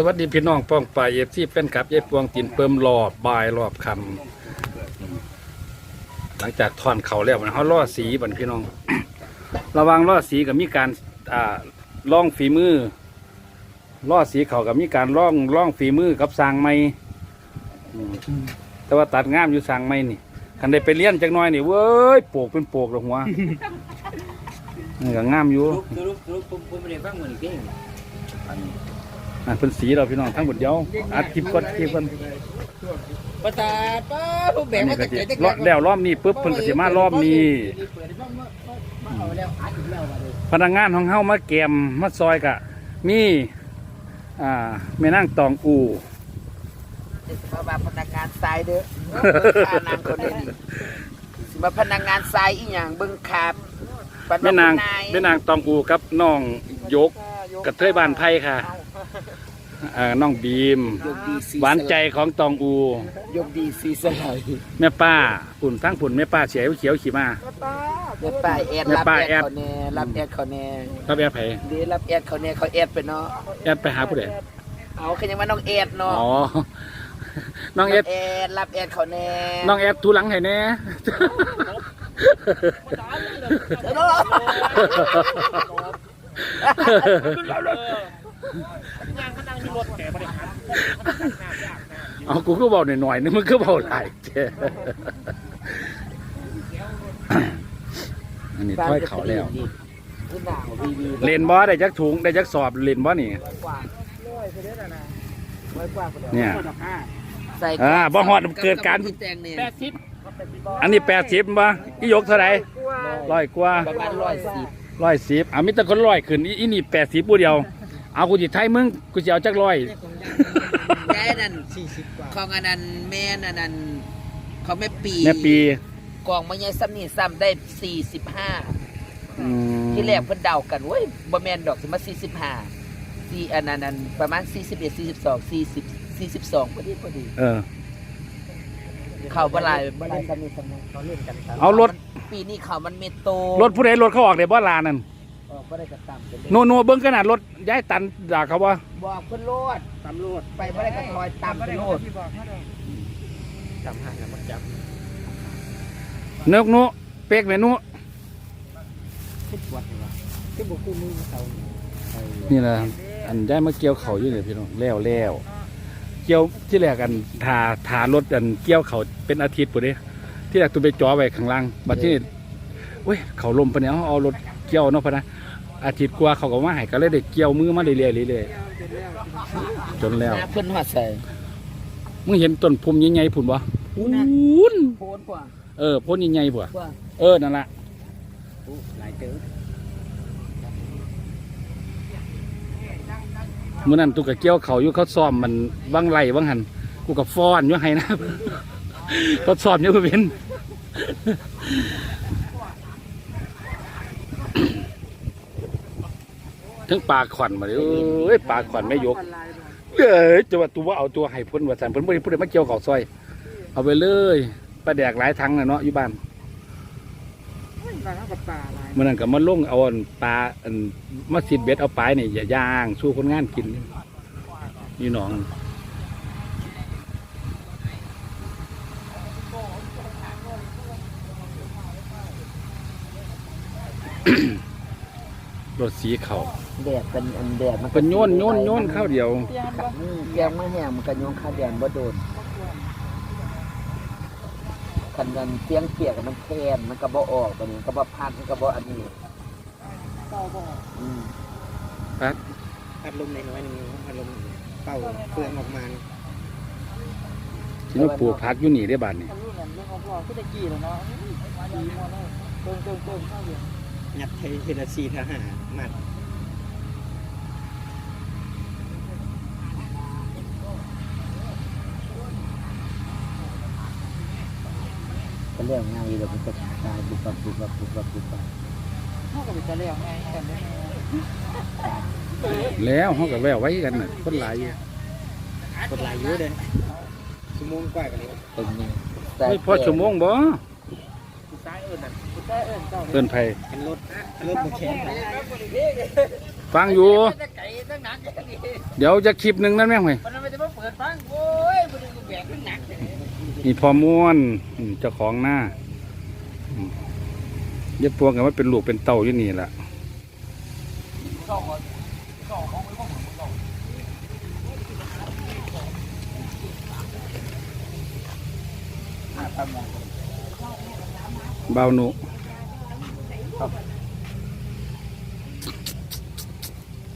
สวัสดีพี่น้องป้องปลายเอฟซีแฟนคลับยายปวงตินเปิมรอบบายรอบคำหลังจากทอนเขาแล้วนเขาล่อสีบันพี่น้อง ระวังล่อสีกับมีการอ่าล่องฝีมือล่อสีเขากับมีการล่องล่องฝีมือกับสร้างไม้อืมแต่ว่าตัดงามอยู่สร้างไม้นี่คันได้ไปเลี้ยนจักหน้อยนี่เว้ยโปกเป็นโปกเลยหัวนี่ก็งามอยู่ สรุปสรุปผมผมไม่ได้ฟังเหมือนเก่งอัน อะเป็นสีเราพี่น้องทั้งหมดเดียวอัดคลิปก่อนคลิปก่อนประสาทป้าผมแบอักนมานี้ก็จากสิไหนรอบแล้วรอบนี้ปุ๊บเพิ่นก็สิมารอบนี้ พนักงานของเฮามาแกมมาซอยกะ มีอ่าแม่นางตองอูมาบาพนักงานทรายเด้อข้านางคนนี้สิมาพนักงานทรายอีหยังเบิ่งขาบแม่นางแม่นางตองอูกับน้องยกกระเทยบ้านไผ่ค่ะ อ่าน้องบีม ยกดีสีหวานใจของตองอู ยกดีสีสลายแม่ป้าปุ่นทั้งปุ่นแม่ป้าเสียเขียวขี่มาแม่ป้าแอดแม่รับป้าแอดแอด เขาแน่รับแอดเขาแน่รับแอบไผเดี๋ยวรับแอดเขาแน่เขาแอดไปเนาะแอบไปหาผู้ใดเอาคือยังว่าน้องแอดเนาะอ๋อน้องเอรัดบแอดรับแอดเขาแน่น้องแอดทูหลังให้แน่เนาะ เอากูก็บอกหน่อยๆนึงมึงก็บอกหลายเจ้อันนี้ถ้อยเขาแล้วคือหนาววีวีเลนบอได้จักถุงได้จักสอบเลนบอนี่เนี่ยใส่อ่าบ่ฮอดเกิดการที่แต่งเนี่ยอันนี้แปดสิบบ่อียกเท่าไหร่ร้อยกว่าประมาณร้อยสิบร้อยสิบอะมีแต่คนร้อยขึ้นอีอีนี่แปดสิบผู้เดียว เอากูจิไทยมึงกูจะเอาจักร้อยยายนั่นของอันนั้นแม่นอันนั้นของแม่ปีแม่ปีกองมายายซ้ำนี่ซ้ำได้สี่สิบห้าอืมที่แรกเพิ่นเดากันเว้ยบ่แม่นดอกสิมาสี่สิบห้าสี่อันนั้นอันประมาณสี่สิบเอ็ดสี่สิบสองสี่สิบสี่สิบสองพอดีพอดี เออ เข้าบ่หลายบ่หลายซ้ำนี่ซ้ำนี่เขาเล่นกันครับเอารถ ปีนี้เขามันเมโตรถผู้ใดรถเขาออกได้บ่ลานั่น เออบ่ได้กระตามเป็นเลขโนโนเบิ้งขนาดรถย้ายตันด่าเขาว่าบอกเพิ่นโลดตำรวจไปบ่ได้กระทอยตามเพิ่นโลดจำให้นะมันจับเนิกนุเป็กเมนุคิดวัดนี่วะที่บ่คู่มือเขานี่แหละอันย้ายมาเกี่ยวเขาอยู่เนี่ยพี่น้องแล้วแล้วเกี่ยวที่แรกกันทาทารถอันเกี่ยวเขาเป็นอาทิตย์ปุ่นเด้ที่แรกตัวไปจ่อไว้ข้างล่างบัดที่นี่เว้ยเขาลมปะเนี่ยเอาเอารถ เกี่ยวเนาะพะนะอาทิตย์กว่าเขาก็มาให้ก็เลยได้เกี่ยวมือมาเรื่อยๆเรื่อยๆจนแล้วหน้าเพิ่นฮอดใส่มึงเห็นต้นพุ่มใหญ่ๆพุ่นบ่พุ่นโพนกว่าเออพุ่นใหญ่ๆบ่กว่าเออนั่นล่ะโอ้หลายเติบมื่อนั้นตุกกะเกี่ยวเขาอยู่เขาซ้อมมันวังไหลวังหันกูกับฟ้อนอยู่ให้นะเขาซ้อมอยู่ก็เป็น ทั้งปลาขวัญมาเลยเอ้ยปลาขวัญไม่ยกเอ้ยจะว่าตัวเอาตัวให้เพ้นว่าสันเพ้นบ่ได้พูดมาเกี่ยวเขาซอย เอาไปเลยปลาแดกหลายทั้งนะเนาะอยู่บ้านเมื่อนั้นก็มาลงเอาอันปลาอันมาสิดเบ็ดเอาปลายนี่อย่าย่าง สู้คนงานกินนี่น้อง รถสีเขาแดดเป็นอันแดดมันเป็นโยนโยนโยนข้าวเดียวอืมแกงมาแห้งมันก็โยนข้าวแดนบ่โดนคันกันเตียงเปียกอะมันแทนมันก็บ่ออกตัวนี้ก็บ่พัดมันก็บ่อันนี้อืมปัดพัดลมในน้อยๆหนึงพัดลมเป่าเฟืองออกมาที่มาปลูกพักอยู่นี่ได้บาทนี่งัด เทเทละซีทหารมัดก็เรื่องง่ายอยู่แล้วมันก็ตายบุบบับบุบบับบุบบับบุบบับแล้วเขาก็แววไว้กันน่ะคนหลายอยู่กดหลายเยอะเลยชั่วโมงกว่ากันเลยเป็นไงไม่พอชั่วโมงบ่ซ้ายเอิญน่ะ เกินไผเป็นรถรถบุกแขนฟังอยู่แต่ไก่ตั้งหนักอย่างนี้เดี๋ยวจะคลิปหนึ่งนั่นแม่งไหมมันไม่ได้มาเปิดฟังโอ้ยมันก็แบกตั้งหนักเลยนี่พอม้วนอืมเจ้าของหน้าอืมเย็บปวงกันว่าเป็นลูกเป็นเต่าอยู่นี่แหละเบาหนุ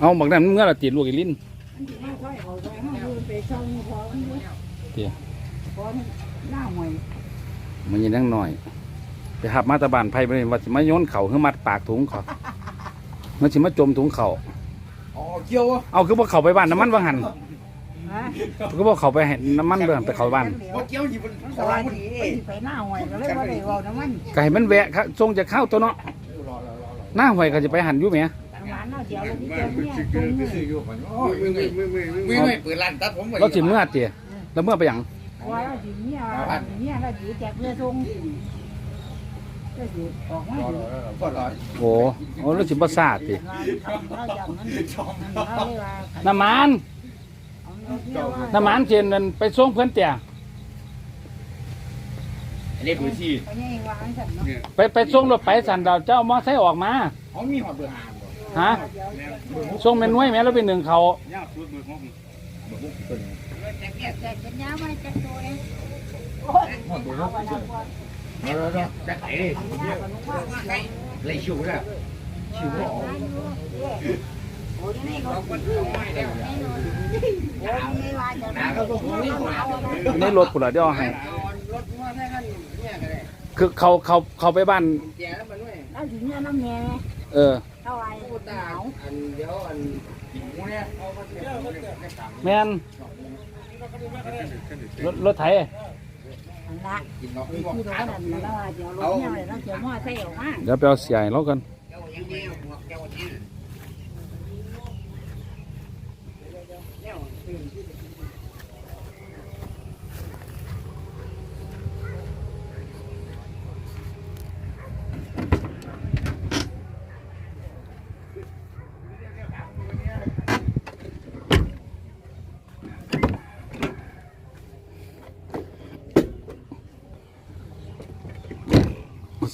เอาบักนั้นมันเมื่อละติดลูกอีลิ้นเตี๋ยหน้าหวยมันยังนั่งหน่อย ไปหับมาตะบานไผ่ไปเลยว่าสิมาโยนเข่าขึ้นมัดปากถุงเขามันสิมาจมถุงเข่าอ๋อเกี่ยวเอาคือว่าเขาไปบ้านน้ำมันว่างหันคือว่าเขาไปให้น้ำมันเบิ่งไปเขาบ้านบ่เกี่ยวหยิบมันสบายดีไปหน้าหวยก็เลยว่าได้เว้าน้ำมัน ไก่มันแวะครับทรงจะเข้าตัวเนาะ หน้าหวยก็จะไปหันอยู่ไหมร้านเนาเดี๋ยวเราที่เจ้าเนี่ยตรงนี้วิ่งไม่เปิดร้านตัดผมเราสิเมื่อเตี๋ยแล้วเมื่อไปหยังว่าเราสิเนี่ยเนี่ยเราสิแจกเรือทงก็สิออกมาอยู่ก็ร้อยโอ้โอ้เราสิบ่ซาติเราอางนั้นเราเลยว่าน้ำมันน้ำมันเทียนไปส่งเพื่อนเตี๋ย อันนี้พื้นที่ไปยังวางสั่นเนาะไปไปส่งรถไปสันดาวเจ้ามอไซค์ออกมาเขามีหอดเบอร์หาบ่ฮะส่งแม่นวยแม่แล้วไปหนึ่งเขาย่าสุดเบอร์หกเบอร์หกตัวนี้แจกแจกเป็นยาไว้แจกตัวเองหอดเบอร์หกตัวนี้แล้วแล้วจะไหนเลยชิวแล้วชิวก็ออกโอ้ยนี่เขาคนไม่ได้โอ้ยไม่ว่าจะนะเขาต้องมีคนเอาในรถกูละเดี๋ยวเอาให้ รถมาแค่นั้นเนี่ยก็ได้ คือเขาเขาเขาไปบ้านแจกแล้วมันด้วยแล้วถึงเนี่ยน้ำแง่เออ เท่าไหร่พูดตาอันเดี๋ยวอันหมูเนี่ยแมนรถรถไถอันละกินเนาะคือตรงนั้นแล้วว่าเดี๋ยวรถเนี่ยเลยแล้วเดี๋ยวมอไซค์ออกมาเดี๋ยวไปเอาเสียให้เรากัน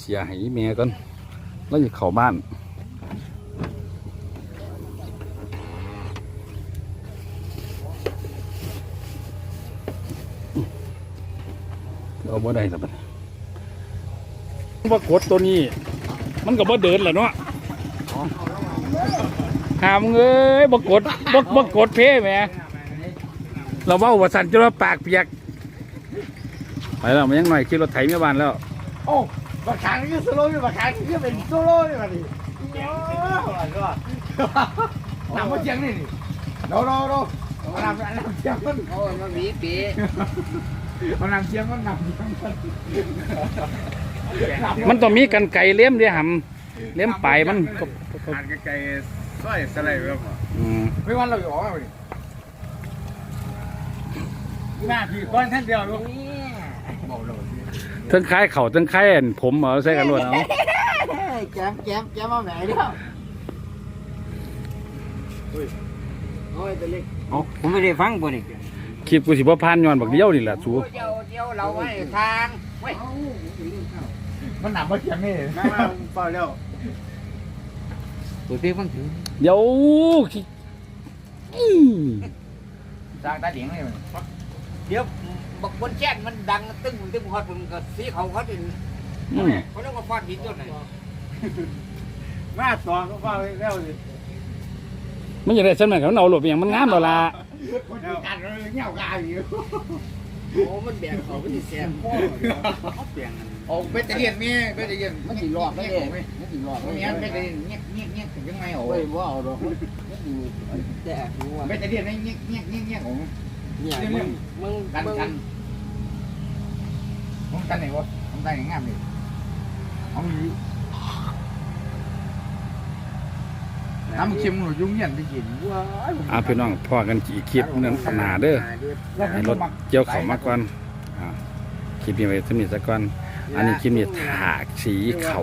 สียให้อีเมียกันแล้วจะเข้าบ้านเอาบ่ได้สักบัดว่ากดตัวนี้ มันก็บ่เดินแหละเนาะหามงเอ้ยบ่กดบ่บ่กดเพ่แหมเราเว้าว่าสันจนว่าปากเปียกไปแล้วมันยังหน่อยขี่รถไถแม่บ้านแล้วโอ้ บักขางนี่โซโล่นี่บักขางนี่เป็นโซโล่นี่มาดิโอ้ยก็น้ำมันเจียงนี่นี่โดโดโดน้ำน้ำเจียงมันโอ้ยมันมีปีมันน้ำเจียงมันน้ำเจียงมันมันต้องมีกันไก่เลี้ยมเดียหำเลี้ยมปลายมันก็หันไกลๆสร้อยสไลด์แบบอืมไม่วันเราอยู่อ๋อเลยหน้าพี่ก้อนท่านเดียวลูกบอกเลยเทั้งคล้ายเข่าเทั้งคล้ายอันผมเอาใส่กันรวดเอาแจมแจมแจมมาแหมเดียวโอ้ยตัวเล็กผมไม่ได้ฟังบ่นี่คลิปกูสิบ่ผ่านย้อนบักเดียวนี่แหละสูเดี๋ยวเดี๋ยวเราไว้ทางไว้มันหนักมาเจียงนี่มาเปล่าแล้วตัวพี่ฟังถึงเดี๋ยวขี้อื้อสร้างตาเดียงเลยเดี๋ยว บักบนแจ้งมันดังตึ้งตึ้งฮอดมันก็สีเขาเขาดินอืม เขาเรียกว่าฟอดหินต้นไหนมาสอนก็ฟังแล้วสิมันอยากได้ฉันเหมือนกันมันเอาหลบอย่างมันงามแล้วล่ะคนดูกันเลยเงี้ยกายอยู่โอ้มันแบกเขามันสิแสบพ่อเขาเปลี่ยนโอ้เบตเตอรี่มีเบตเตอรี่มันสิหลอกได้เลยมันสิหลอกมันมีเบตเตอรี่เงี้ยเงี้ยเงี้ยถึงยังไงโอ้โอ้ยว่าเอาดอกมันอยู่แต่รู้ว่าเบตเตอรี่นี่เงี้ยเงี้ยเงี้ยเงี้ยโอ้ เนี่ยมึงมึงกันมึงกันผมกันไหนวะผมกันอย่างงามเลยผมอยู่น้ำเค็มหนูยุ่งเย็นไปกินว้าอ่าพี่น้องพ่อกันกี่คลิปนั้นหนาเด้อให้รถเกี่ยวเขามาก่อนอ่าคลิปนี้ไว้สมิธซะก่อนอันนี้คลิปนี้ถากสีเข่า